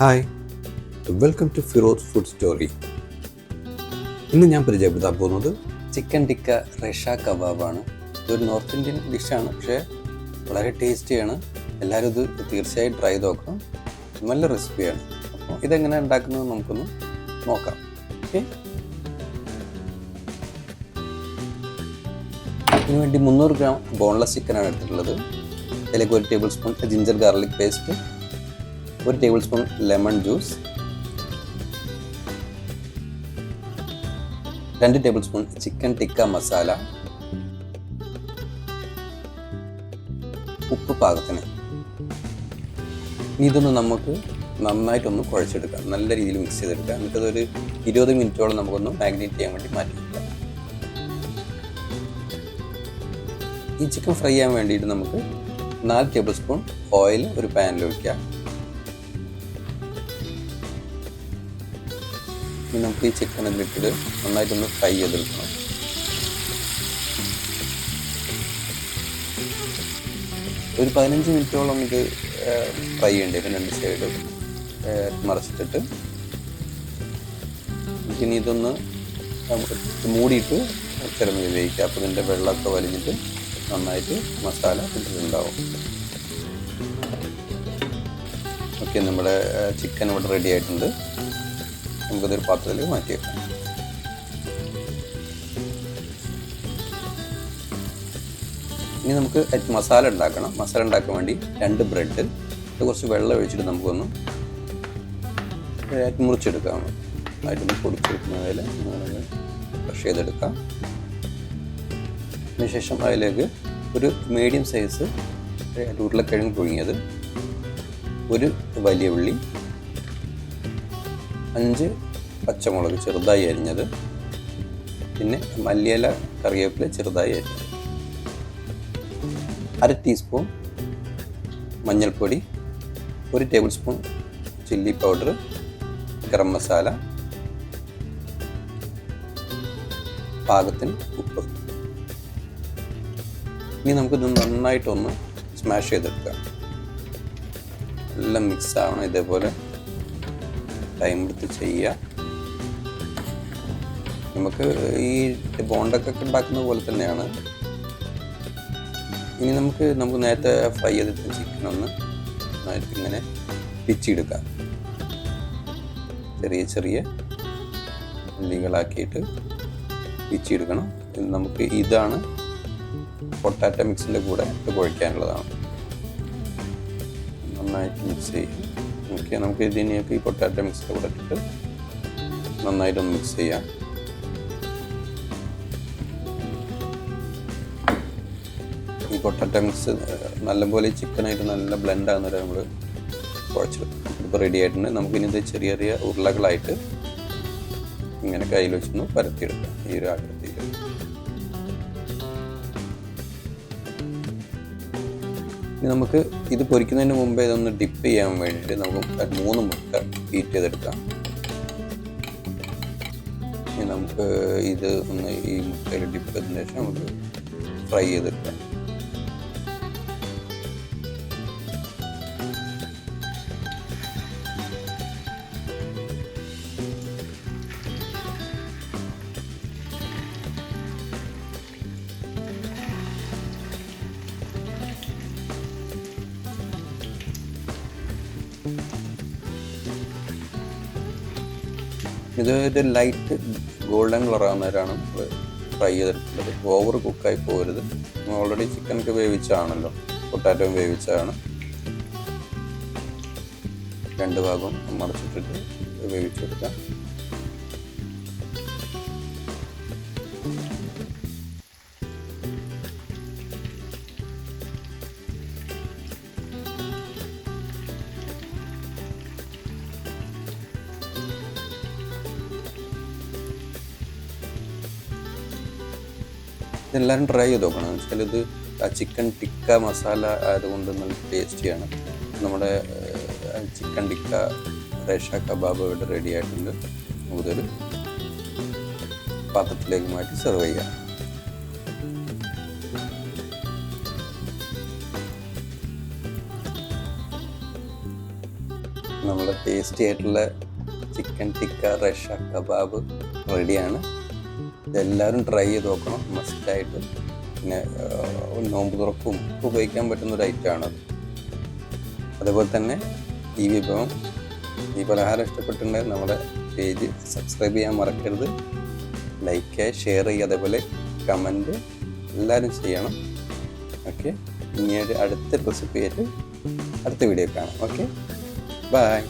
Hi. Welcome to Firoz food story ഇന്ന് ഞാൻ പരിചയപ്പെടുത്താൻ പോകുന്നത് ചിക്കൻ ടിക്ക റഷ കബാബാണ് ഇതൊരു നോർത്ത് ഇന്ത്യൻ ഡിഷാണ് പക്ഷേ വളരെ ടേസ്റ്റിയാണ് എല്ലാവരും ഇത് തീർച്ചയായും ട്രൈ ചെയ്ത് നോക്കണം നല്ല റെസിപ്പിയാണ് അപ്പോൾ ഇതെങ്ങനെ ഉണ്ടാക്കുന്നത് നമുക്കൊന്ന് നോക്കാം. ഓക്കെ ഇതിനു വേണ്ടി മുന്നൂറ് ഗ്രാം ബോൺലെസ് ചിക്കനാണ് എടുത്തിട്ടുള്ളത്. അതിലേക്ക് ഒരു tablespoon ginger garlic paste ഒരു ടേബിൾ സ്പൂൺ ലെമൺ ജ്യൂസ് രണ്ട് tablespoon chicken tikka masala ഉപ്പ് പാകത്തിന്. ഇതൊന്ന് നമുക്ക് നന്നായിട്ടൊന്ന് കുഴച്ചെടുക്കാം. നല്ല രീതിയിൽ മിക്സ് ചെയ്തെടുക്കാം. എന്നിട്ട് അതൊരു ഇരുപത് മിനിറ്റോളം നമുക്കൊന്ന് മാഗ്നേറ്റ് ചെയ്യാൻ വേണ്ടി മാറ്റി വെക്കാം ഈ ചിക്കൻ ഫ്രൈ ചെയ്യാൻ വേണ്ടിയിട്ട് നമുക്ക് നാല് ടേബിൾ സ്പൂൺ ഓയിൽ ഒരു പാനിൽ ഒഴിക്കാം. ഇനി നമുക്ക് ഈ ചിക്കൻ അതിലിട്ടിട്ട് നന്നായിട്ടൊന്ന് ഫ്രൈ ചെയ്തെടുക്കണം. ഒരു പതിനഞ്ച് മിനിറ്റോളം ഇത് ഫ്രൈ ചെയ്യേണ്ടി വരും രണ്ട് സൈഡ് മറച്ചിട്ടിട്ട്. ഇനി ഇതൊന്ന് മൂടിയിട്ട് ചിലമതി വേവിക്കുക അപ്പോൾ ഇതിന്റെ വെള്ളമൊക്കെ വലിഞ്ഞിട്ട് നന്നായിട്ട് മസാല ഇട്ടിട്ടുണ്ടാവും. ഓക്കെ നമ്മുടെ ചിക്കൻ ഇവിടെ റെഡി ആയിട്ടുണ്ട്. നമുക്കതൊരു പാത്രത്തിലേക്ക് മാറ്റി വെക്കാം. ഇനി നമുക്ക് മസാല ഉണ്ടാക്കണം. മസാല ഉണ്ടാക്കാൻ വേണ്ടി രണ്ട് ബ്രെഡ് കുറച്ച് വെള്ളം ഒഴിച്ചിട്ട് നമുക്കൊന്ന് മുറിച്ചെടുക്കാം. അതിന് പൊടിച്ചെടുക്കുന്നതിൽ ബ്രഷ് ചെയ്തെടുക്കാം. അതിനുശേഷം അതിലേക്ക് ഒരു മീഡിയം സൈസ് ഉരുളക്കിഴങ്ങ് പുഴുങ്ങിയത് ഒരു വലിയ ഉള്ളി അഞ്ച് പച്ചമുളക് ചെറുതായി അരിഞ്ഞത്. പിന്നെ മല്ലിയില കറിവേപ്പില ചെറുതായി അരിഞ്ഞത്. അര ടീസ്പൂൺ മഞ്ഞൾപ്പൊടി ഒരു tablespoon chilli powder garam masala പാകത്തിന് ഉപ്പ്. ഇനി നമുക്കിത് നന്നായിട്ടൊന്ന് സ്മാഷ് ചെയ്തെടുക്കാം. എല്ലാം മിക്സ് ആവണം ഇതേപോലെ. ടൈം എടുത്ത് ചെയ്യുക. നമുക്ക് ഈ ബോണ്ടൊക്കെ ഉണ്ടാക്കുന്ന പോലെ തന്നെയാണ്. ഇനി നമുക്ക് നമുക്ക് നേരത്തെ ഫ്രൈ ചെയ്തിട്ട് ചിക്കൻ ഒന്ന് നന്നായിട്ട് ഇങ്ങനെ പിച്ചെടുക്കാം ചെറിയ ചെറിയ ഉള്ളികളാക്കിയിട്ട് പിച്ചെടുക്കണം നമുക്ക് ഇതാണ് പൊട്ടാറ്റോ മിക്സിന്റെ കൂടെ ഇട്ട് കുഴയ്ക്കാനുള്ളതാണ്. നന്നായിട്ട് മിക്സ് ചെയ്യും ഓക്കെ നമുക്ക് ഇതിനെയൊക്കെ ഈ പൊട്ടാറ്റോ മിക്സിന്റെ കൂടെ ഇട്ടിട്ട് നന്നായിട്ടൊന്ന് മിക്സ് ചെയ്യാം. ഈ പൊട്ടാറ്റോ മിക്സ് നല്ലപോലെ ചിക്കനായിട്ട് നല്ല ബ്ലെൻഡ് ആകുന്ന വരെ നമ്മൾ കുഴച്ചെടുക്കും. ഇപ്പോൾ റെഡി ആയിട്ടുണ്ട്. നമുക്കിനി ഇത് ചെറിയ ചെറിയ ഉരുളകളായിട്ട് ഇങ്ങനെ കയ്യിൽ വെച്ചൊന്ന് പരത്തിയെടുക്കാം. ഈ ഒരു ആകൃതിയിൽ ഇനി നമുക്ക് ഇത് പൊരിക്കുന്നതിന് മുമ്പേ ഇതൊന്ന് ഡിപ്പ് ചെയ്യാൻ വേണ്ടിയിട്ട് നമുക്ക് മൂന്ന് മുട്ട ബീറ്റ് ചെയ്തെടുക്കാം. ഇനി നമുക്ക് ഇത് ഒന്ന് ഈ മുട്ടയിൽ ഡിപ്പ് ചെയ്തതിന് ശേഷം നമുക്ക് ഫ്രൈ ചെയ്തെടുക്കാം ഇത് ഒരു ലൈറ്റ് ഗോൾഡൻ കളർ ആകുന്നവരാണ് നമ്മൾ ഫ്രൈ ചെയ്തിട്ടുള്ളത്. ഓവർ കുക്കായി പോകരുത് ഓൾറെഡി ചിക്കനൊക്കെ വേവിച്ചാണല്ലോ പൊട്ടാറ്റോ വേവിച്ചാണ് രണ്ട് ഭാഗവും മറിച്ചിട്ടിട്ട് വേവിച്ചെടുക്കാം. ഇതെല്ലാവരും ട്രൈ ചെയ്ത് നോക്കണം. എന്ന് വെച്ചാൽ ഇത് ചിക്കൻ ടിക്ക മസാല ആയതുകൊണ്ട് നല്ല ടേസ്റ്റിയാണ് നമ്മുടെ ചിക്കൻ ടിക്ക റേഷ കബാബ് ഇവിടെ റെഡി ആയിട്ടുണ്ട്. നമുക്കിതൊരു പാത്രത്തിലേക്ക് മാറ്റി സെർവ് ചെയ്യാം. നമ്മുടെ ടേസ്റ്റി ആയിട്ടുള്ള ചിക്കൻ ടിക്ക റഷ കബാബ് റെഡിയാണ് ഇതെല്ലാവരും ട്രൈ ചെയ്ത് നോക്കണം. മസ്റ്റായിട്ട് പിന്നെ നോമ്പ് തുറക്കും. ഉപയോഗിക്കാൻ പറ്റുന്ന ഒരു ഐറ്റമാണത് അതുപോലെ തന്നെ ഈ വിഭവം. ഈ പലഹാരം ഇഷ്ടപ്പെട്ടിട്ടുണ്ടെങ്കിൽ നമ്മുടെ പേജ് സബ്സ്ക്രൈബ് ചെയ്യാൻ മറക്കരുത്. ലൈക്ക് ഷെയർ ചെയ്യുക. അതേപോലെ കമന്റ് എല്ലാവരും ചെയ്യണം. ഓക്കെ ഇനി അടുത്ത റെസിപ്പി ആയിട്ട് അടുത്ത വീഡിയോ കാണാം. Okay bye